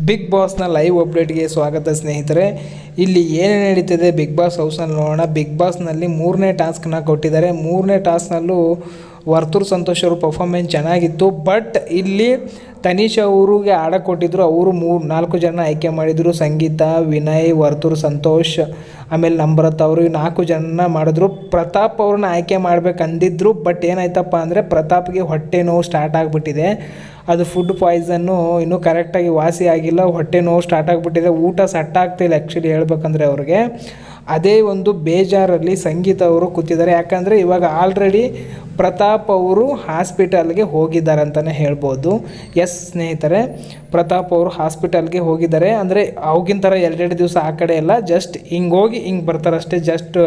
Big ಬಾಸ್ನ live ಅಪ್ಡೇಟ್ಗೆ ಸ್ವಾಗತ ಸ್ನೇಹಿತರೆ. ಇಲ್ಲಿ ಏನೇನು ನಡೀತಿದೆ ಬಿಗ್ ಬಾಸ್ ಹೌಸ್ನಲ್ಲಿ ನೋಡೋಣ. ಬಿಗ್ ಬಾಸ್ನಲ್ಲಿ ಮೂರನೇ ಟಾಸ್ಕ್ನ ಕೊಟ್ಟಿದ್ದಾರೆ. ಮೂರನೇ ಟಾಸ್ಕ್ನಲ್ಲೂ ವರ್ತೂರ್ ಸಂತೋಷ್ ಅವರು ಪರ್ಫಾರ್ಮೆನ್ಸ್ ಚೆನ್ನಾಗಿತ್ತು. ಬಟ್ ಇಲ್ಲಿ ತನೀಶ್ ಅವರಿಗೆ ಆಡ ಕೊಟ್ಟಿದ್ರು ಅವರು ಮೂರು, ನಾಲ್ಕು ಜನ ಆಯ್ಕೆ ಮಾಡಿದರು. ಸಂಗೀತ, ವಿನಯ್, ವರ್ತೂರ್ ಸಂತೋಷ್, ಆಮೇಲೆ ನಮ್ರತ್ ಅವರು ನಾಲ್ಕು ಜನ ಮಾಡಿದ್ರು. ಪ್ರತಾಪ್ ಅವ್ರನ್ನ ಆಯ್ಕೆ ಮಾಡಬೇಕಂದಿದ್ರು. ಬಟ್ ಏನಾಯ್ತಪ್ಪ ಅಂದರೆ ಪ್ರತಾಪ್ಗೆ ಹೊಟ್ಟೆ ನೋವು ಸ್ಟಾರ್ಟ್ ಆಗಿಬಿಟ್ಟಿದೆ. ಅದು ಫುಡ್ ಪಾಯ್ಸನ್ನು ಇನ್ನೂ ಕರೆಕ್ಟಾಗಿ ವಾಸಿ ಆಗಿಲ್ಲ. ಹೊಟ್ಟೆ ನೋವು ಸ್ಟಾರ್ಟ್ ಆಗಿಬಿಟ್ಟಿದೆ. ಊಟ ಸೆಟ್ ಆಗ್ತಿಲ್ಲ ಆ್ಯಕ್ಚುಲಿ ಹೇಳ್ಬೇಕಂದ್ರೆ ಅವ್ರಿಗೆ. ಅದೇ ಒಂದು ಬೇಜಾರಲ್ಲಿ ಸಂಗೀತ ಅವರು ಕೂತಿದ್ದಾರೆ. ಯಾಕಂದರೆ ಇವಾಗ ಆಲ್ರೆಡಿ ಪ್ರತಾಪ್ ಅವರು ಹಾಸ್ಪಿಟಲ್ಗೆ ಹೋಗಿದ್ದಾರೆ ಅಂತಲೇ ಹೇಳ್ಬೋದು. ಎಸ್ ಸ್ನೇಹಿತರೆ, ಪ್ರತಾಪ್ ಅವರು ಹಾಸ್ಪಿಟಲ್ಗೆ ಹೋಗಿದ್ದಾರೆ. ಅಂದರೆ ಅವಾಗಿನ ಥರ ಎರಡೆರಡು ದಿವಸ ಆ ಕಡೆ ಎಲ್ಲ ಜಸ್ಟ್ ಹಿಂಗೆ ಹೋಗಿ ಹಿಂಗೆ ಬರ್ತಾರಷ್ಟೇ. ಜಸ್ಟ್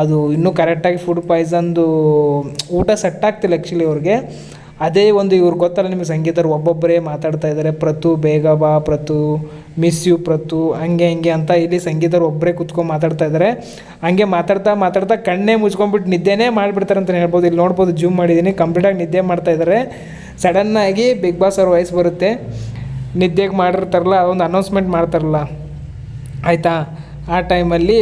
ಅದು ಇನ್ನೂ ಕರೆಕ್ಟಾಗಿ ಫುಡ್ ಪಾಯ್ಸನ್ದು ಊಟ ಸೆಟ್ ಆಗ್ತಿಲ್ಲ ಆ್ಯಕ್ಚುಲಿ ಅವ್ರಿಗೆ. ಅದೇ ಒಂದು ಇವ್ರು ಗೊತ್ತಲ್ಲ ನಿಮಗೆ ಸಂಗೀತರು ಒಬ್ಬೊಬ್ಬರೇ ಮಾತಾಡ್ತಾ ಇದ್ದಾರೆ. ಪ್ರತು ಬೇಗ ಬಾ, ಪ್ರತು ಮಿಸ್ ಯು ಪ್ರತು ಹಂಗೆ, ಹಿಂಗೆ ಅಂತ ಇಲ್ಲಿ ಸಂಗೀತರು ಒಬ್ಬರೇ ಕುತ್ಕೊಂಡು ಮಾತಾಡ್ತಾ ಇದ್ದಾರೆ ಹಂಗೆ ಮಾತಾಡ್ತಾ ಮಾತಾಡ್ತಾ ಕಣ್ಣೇ ಮುಚ್ಕೊಂಡ್ಬಿಟ್ಟು ನಿದ್ದೆನೇ ಮಾಡಿಬಿಡ್ತಾರೆ ಅಂತ ಹೇಳ್ಬೋದು. ಇಲ್ಲಿ ನೋಡ್ಬೋದು ಜೂಮ್ ಮಾಡಿದ್ದೀನಿ. ಕಂಪ್ಲೀಟಾಗಿ ನಿದ್ದೆ ಮಾಡ್ತಾ ಇದ್ದಾರೆ ಸಡನ್ನಾಗಿ ಬಿಗ್ ಬಾಸ್ ಅವ್ರ ವಯಸ್ಸು ಬರುತ್ತೆ. ನಿದ್ದೆಗೆ ಮಾಡಿರ್ತಾರಲ್ಲ, ಅದೊಂದು ಅನೌನ್ಸ್ಮೆಂಟ್ ಮಾಡ್ತಾರಲ್ಲ. ಆಯಿತಾ? ಆ ಟೈಮಲ್ಲಿ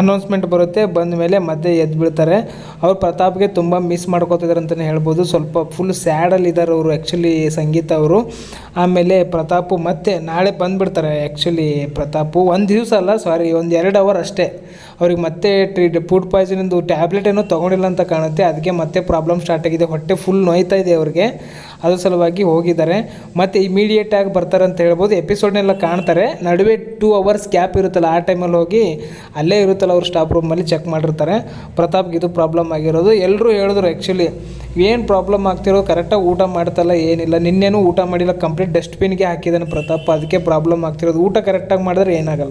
ಅನೌನ್ಸ್ಮೆಂಟ್ ಬರುತ್ತೆ. ಬಂದ ಮೇಲೆ ಮತ್ತೆ ಎದ್ದು ಬಿಡ್ತಾರೆ ಅವ್ರು ಪ್ರತಾಪ್ಗೆ ತುಂಬ ಮಿಸ್ ಮಾಡ್ಕೋತಿದ್ದಾರೆ ಅಂತಲೇ ಹೇಳ್ಬೋದು. ಸ್ವಲ್ಪ ಫುಲ್ ಸ್ಯಾಡಲ್ಲಿದ್ದಾರೆ ಅವರು ಆ್ಯಕ್ಚುಲಿ ಸಂಗೀತ ಅವರು. ಆಮೇಲೆ ಪ್ರತಾಪು ಮತ್ತೆ ನಾಳೆ ಬಂದುಬಿಡ್ತಾರೆ ಆ್ಯಕ್ಚುಲಿ ಪ್ರತಾಪು. ಒಂದು ದಿವಸ ಅಲ್ಲ ಸಾರಿ ಒಂದು ಎರಡು ಅವರ್ ಅಷ್ಟೇ. ಅವ್ರಿಗೆ ಮತ್ತೆ ಟ್ರೀಟ್ ಫುಡ್ ಪಾಯ್ಸನಿಂದು ಟ್ಯಾಬ್ಲೆಟ್ ಏನೋ ತೊಗೊಂಡಿಲ್ಲ ಅಂತ ಕಾಣುತ್ತೆ. ಅದಕ್ಕೆ ಮತ್ತೆ ಪ್ರಾಬ್ಲಮ್ ಸ್ಟಾರ್ಟ್ ಆಗಿದೆ. ಹೊಟ್ಟೆ ಫುಲ್ ನೋಯ್ತಾ ಇದೆ ಅವ್ರಿಗೆ. ಅದ್ರ ಸಲುವಾಗಿ ಹೋಗಿದ್ದಾರೆ. ಮತ್ತು ಇಮಿಡಿಯೇಟಾಗಿ ಬರ್ತಾರೆ ಅಂತ ಹೇಳ್ಬೋದು. ಎಪಿಸೋಡ್ನೆಲ್ಲ ಕಾಣ್ತಾರೆ. ನಡುವೆ ಟೂ ಅವರ್ಸ್ ಗ್ಯಾಪ್ ಇರುತ್ತಲ್ಲ, ಆ ಟೈಮಲ್ಲಿ ಹೋಗಿ ಅಲ್ಲೇ ಇರುತ್ತಲ್ಲ ಅವ್ರು ಸ್ಟಾಪ್ ರೂಮಲ್ಲಿ ಚೆಕ್ ಮಾಡಿರ್ತಾರೆ. ಪ್ರತಾಪ್ಗೆ ಇದು ಪ್ರಾಬ್ಲಮ್ ಆಗಿರೋದು. ಎಲ್ಲರೂ ಹೇಳಿದ್ರು ಆ್ಯಕ್ಚುಲಿ ಏನು ಪ್ರಾಬ್ಲಮ್ ಆಗ್ತಿರೋ ಕರೆಕ್ಟಾಗಿ ಊಟ ಮಾಡ್ತಲ್ಲ, ಏನಿಲ್ಲ. ನಿನ್ನೇನು ಊಟ ಮಾಡಿಲ್ಲ. ಕಂಪ್ಲೀಟ್ ಡಸ್ಟ್ಬಿನ್ಗೆ ಹಾಕಿದ್ದಾನೆ ಪ್ರತಾಪ್. ಅದಕ್ಕೆ ಪ್ರಾಬ್ಲಮ್ ಆಗ್ತಿರೋದು. ಊಟ ಕರೆಕ್ಟಾಗಿ ಮಾಡಿದ್ರೆ ಏನಾಗಲ್ಲ.